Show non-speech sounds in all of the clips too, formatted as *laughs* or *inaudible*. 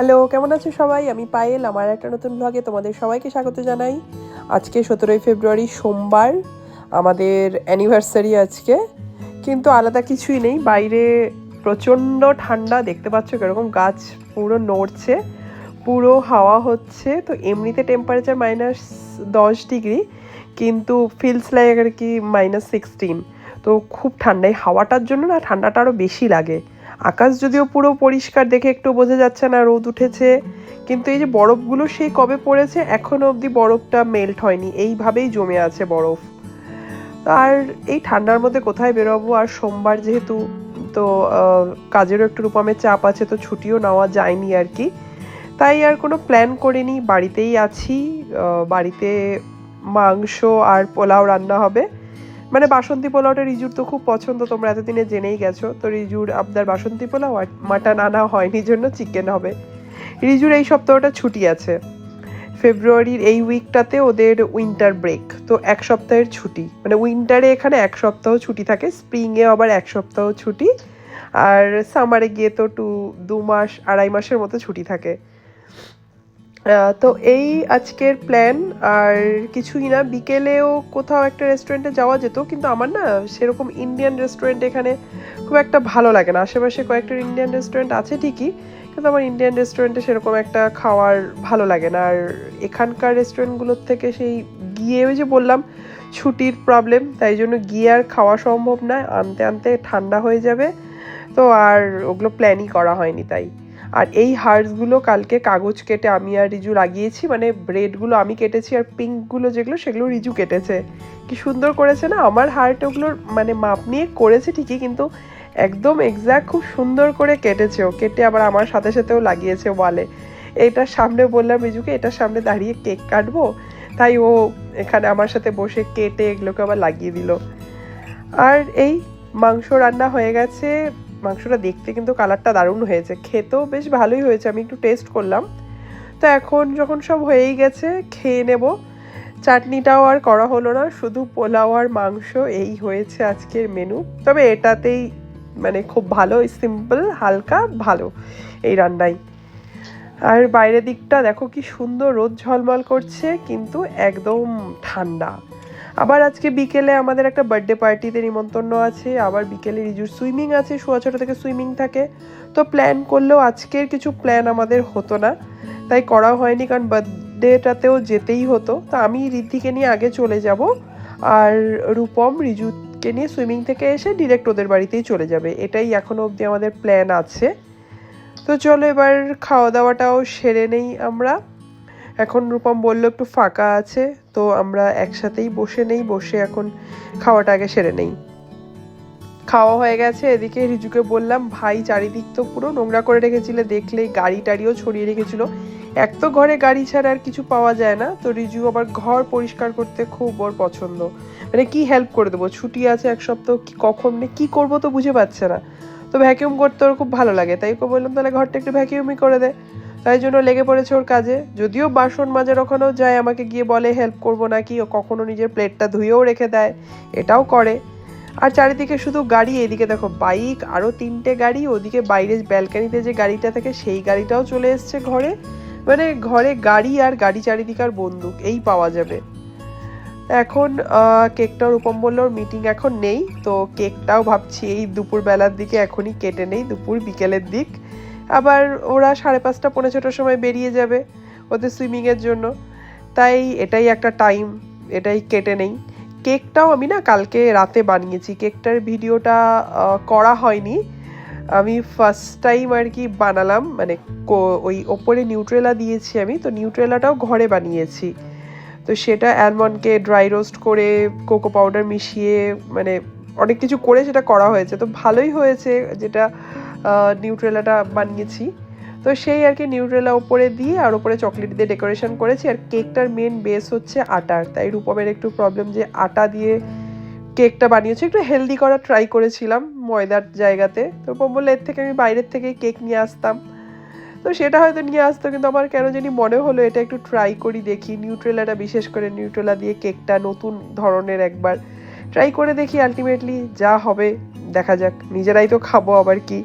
Hello, কেমন আছো সবাই? আমি পায়েল, আমার একটা নতুন ব্লগে তোমাদের সবাইকে স্বাগত জানাই। আজকে সতেরোই ফেব্রুয়ারি, সোমবার, আমাদের অ্যানিভার্সারি আজকে। কিন্তু আলাদা কিছুই নেই, বাইরে প্রচণ্ড ঠান্ডা, দেখতে পাচ্ছ কীরকম গাছ পুরো নড়ছে, পুরো হাওয়া হচ্ছে, তো এমনিতে টেম্পারেচার মাইনাস দশ ডিগ্রি কিন্তু ফিলস লাইক আর কি মাইনাস সিক্সটিন তো খুব ঠান্ডা এই হাওয়াটার জন্য না ঠান্ডাটা আরও বেশি লাগে। আকাশ যদিও পুরো পরিষ্কার দেখে একটু বোঝা যাচ্ছে না, রোদ উঠেছে। কিন্তু এই যে বরফগুলো সেই কবে পড়েছে এখনও অবধি বরফটা মেল্ট হয়নি। এইভাবেই জমে আছে বরফ। আর এই ঠান্ডার মধ্যে কোথায় বেরোবো? আর সোমবার যেহেতু, তো কাজেরও একটু রূপমের চাপ আছে, তো ছুটিও নেওয়া যায়নি আর কি। তাই আর কোনো প্ল্যান করিনি। বাড়িতেই আছি। বাড়িতে মাংস আর পোলাও রান্না হবে। মানে বাসন্তী পোলাওটা রিজুর তো খুব পছন্দ, তোমরা এতদিনে জেনেই গেছো। তো রিজুর আপনার বাসন্তী পোলাও আর মাটন আনা হয়নি, জন্য চিকেন হবে। রিজুর এই সপ্তাহটা ছুটি আছে। ফেব্রুয়ারির এই উইকটাতে ওদের উইন্টার ব্রেক তো এক সপ্তাহের ছুটি। মানে উইন্টারে এখানে এক সপ্তাহ ছুটি থাকে স্প্রিংয়ে আবার এক সপ্তাহ ছুটি। আর সামারে গিয়ে তো টু দু মাস, আড়াই মাসের মতো ছুটি থাকে। তো এই আজকের প্ল্যান আর কিছুই না, বিকেলেও কোথাও একটা রেস্টুরেন্টে যাওয়া যেত, কিন্তু আমার না সেরকম ইন্ডিয়ান রেস্টুরেন্ট এখানে খুব একটা ভালো লাগে না। আশেপাশে কয়েকটা ইন্ডিয়ান রেস্টুরেন্ট আছে ঠিকই, কিন্তু আমার ইন্ডিয়ান রেস্টুরেন্টে সেরকম একটা খাওয়ার ভালো লাগে না। আর এখানকার রেস্টুরেন্টগুলোর থেকে সেই গিয়ে ওই যে বললাম, ছুটির প্রবলেম তাই জন্য গিয়ে আর খাওয়া সম্ভব নয় আনতে আনতে ঠান্ডা হয়ে যাবে, তো আর ওগুলো প্ল্যানই করা হয়নি তাই। আর এই হার্টসগুলো কালকে কাগজ কেটে আমি আর রিজু লাগিয়েছি মানে ব্রেডগুলো আমি কেটেছি আর পিঙ্কগুলো যেগুলো, সেগুলো রিজু কেটেছে। কি সুন্দর করেছে না? আমার হার্ট ওগুলোর মানে মাপ নিয়ে করেছে ঠিকই, কিন্তু একদম এক্স্যাক্ট খুব সুন্দর করে কেটেছে ও। কেটে আবার আমার সাথে সাথেও লাগিয়েছে ওয়ালে। এটার সামনে বললাম রিজুকে, এটার সামনে দাঁড়িয়ে কেক কাটবো? তাই ও এখানে আমার সাথে বসে কেটে এগুলোকে আবার লাগিয়ে দিল। আর এই মাংস রান্না হয়ে গেছে। মাংসটা দেখতে কিন্তু কালারটা দারুণ হয়েছে। খেতেও বেশ ভালোই হয়েছে, আমি একটু টেস্ট করলাম। তো এখন যখন সব হয়েই গেছে, খেয়ে নেব। চাটনিটাও আর করা হলো না, শুধু পোলাও আর মাংস, এই হয়েছে আজকের মেনু তবে এটাতেই মানে খুব ভালো সিম্পল হালকা, ভালো এই রান্নাই। আর বাইরের দিকটা দেখো কি সুন্দর, রোদ ঝলমল করছে, কিন্তু একদম ঠান্ডা। আবার আজকে বিকেলে আমাদের একটা বার্থডে পার্টিতে নিমন্ত্রণ আছে, আবার বিকেলে রিজুর সুইমিং আছে শোয়া ছোটো থেকে সুইমিং থাকে। তো প্ল্যান করলেও আজকের কিছু প্ল্যান আমাদের হতো না। তাই করা হয়নি, কারণ বার্থডেটাতেও যেতেই হতো। তো আমি রিদ্ধিকে নিয়ে আগে চলে যাব, আর রূপম রিজুকে নিয়ে সুইমিং থেকে এসে ডিরেক্ট ওদের বাড়িতেই চলে যাবে। এটাই এখনও অবধি আমাদের প্ল্যান আছে। তো চলো এবার খাওয়া দাওয়াটাও সেরে নেই আমরা। এখন রূপম বলল, একটু ফাঁকা আছে, তো আমরা একসাথেই বসে নেই, বসে এখন খাওয়াটা আগে সেরে নেই। খাওয়া হয়ে গেছে, এদিকে রিজুকে বললাম, ভাই, চারিদিক তো পুরো নোংরা করে রেখেছিলে দেখলেই গাড়ি টাড়িও ছড়িয়ে রেখেছিল। এক তো ঘরে গাড়ি ছাড়া আর কিছু পাওয়া যায় না, তো রিজু আবার ঘর পরিষ্কার করতে খুব ওর পছন্দ। মানে কি হেল্প করে দেবো? ছুটি আছে এক সপ্তাহ, কি কখন কি করব তো বুঝে পাচ্ছে না। তো ভ্যাকিউম করতে ওর খুব ভালো লাগে, তাই ওকে বললাম, তাহলে ঘরটা একটু ভ্যাকিউমই করে দে। তাই জন্য লেগে পড়েছে ওর কাজে। যদিও বাসন মাজার ওখানেও যায়, আমাকে গিয়ে বলে হেল্প করব নাকি? ও কখনো নিজের প্লেটটা ধুয়েও রেখে দেয়। এটাও করে। আর চারিদিকে শুধু গাড়ি, এদিকে দেখো বাইক আরও তিনটে গাড়ি, ওদিকে বাইরে ব্যালকানিতে যে গাড়িটা থাকে, সেই গাড়িটাও চলে এসছে ঘরে। মানে ঘরে গাড়ি আর গাড়ি চারিদিকে আর বন্দুক, এই পাওয়া যাবে। এখন কেকটার উপম বলল মিটিং এখন নেই, তো কেকটাও ভাবছি এই দুপুর বেলার দিকে এখনই কেটে নেই, দুপুর বিকেলের দিক। আবার ওরা সাড়ে পাঁচটা, পৌনে ছটার সময় বেরিয়ে যাবে ওদের সুইমিংয়ের জন্য। তাই এটাই একটা টাইম এটাই কেটে নেই। কেকটাও আমি না কালকে রাতে বানিয়েছি। কেকটার ভিডিওটা করা হয়নি। আমি ফার্স্ট টাইম আর কি বানালাম মানে ওই ওপরে নিউট্রেলা দিয়েছি আমি। তো নিউট্রেলাটাও ঘরে বানিয়েছি। তো সেটা অ্যালমন্ডকে ড্রাই রোস্ট করে কোকো পাউডার মিশিয়ে মানে অনেক কিছু করে সেটা করা হয়েছে। তো ভালোই হয়েছে। যেটা নিউট্রেলাটা বানিয়েছি। তো সেই আর কি নিউট্রেলা উপরে দিয়ে আর উপরে চকলেট দিয়ে ডেকোরেশন করেছি। আর কেকটার মেন বেস হচ্ছে আটার। তাই রূপমের একটু প্রবলেম যে আটা দিয়ে কেকটা বানিয়েছি। একটু হেলদি করা ট্রাই করেছিলাম ময়দার জায়গাতে। তো রূপম বললে, এর থেকে আমি বাইরের থেকে কেক নিয়ে আসতাম। তো সেটা হয়তো নিয়ে আসতো, কিন্তু আমার কেন জানি মনে হলো, এটা একটু ট্রাই করি দেখি। নিউট্রেলাটা বিশেষ করে নিউট্রেলা দিয়ে কেকটা নতুন ধরনের একবার ট্রাই করে দেখি আলটিমেটলি যা হবে, দেখা যাক। নিজেরাই তো খাব আবার কি?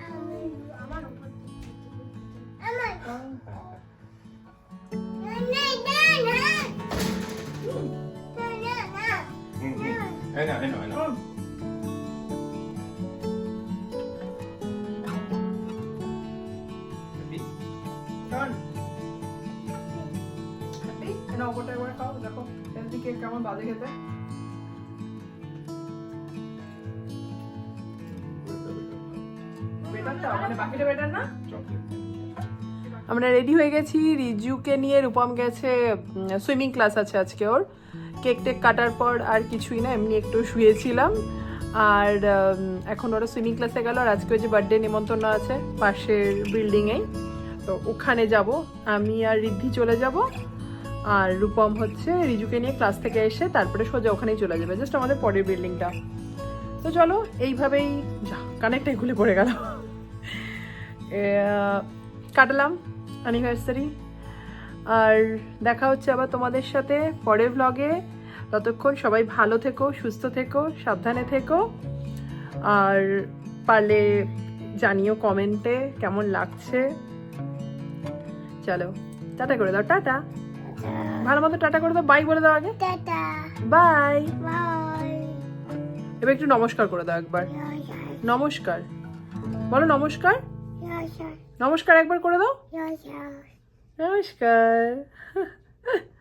কেমন বাজে খেতে? মানে. আমরা রেডি হয়ে গেছি। রিজুকে নিয়ে রূপম গেছে সুইমিং ক্লাস আছে আজকে ওর। কেক টেক কাটার পর আর কিছুই না, এমনি একটু শুয়েছিলাম। আর এখন ওরা সুইমিং ক্লাসে গেল আর আজকে যে বার্থডে নিমন্ত্রণ আছে পাশের বিল্ডিংয়েই তো ওখানে যাব। আমি আর রিদ্ধি চলে যাব। আর রূপম হচ্ছে রিজুকে নিয়ে ক্লাস থেকে এসে তারপরে সোজা ওখানেই চলে যাবে জাস্ট আমাদের পরের বিল্ডিংটা তো চলো, এইভাবেই কানেকটাই খুলে পড়ে গেল। কাটালাম অ্যানিভার্সারি আর দেখা হচ্ছে আবার তোমাদের সাথে পরের ভ্লগে ততক্ষণ সবাই ভালো থেকো, সুস্থ থেকো, সাবধানে থেকো। আর পারলে জানিও কমেন্টে কেমন লাগছে। চলো, টাটা করে দাও, টাটা। ভালো মতো টাটা করে দাও বাই বলে দাও আগে. বাই এবার একটু নমস্কার করে দাও একবার। নমস্কার। বলো নমস্কার। নমস্কার একবার করে দাও। নমস্কার। *laughs*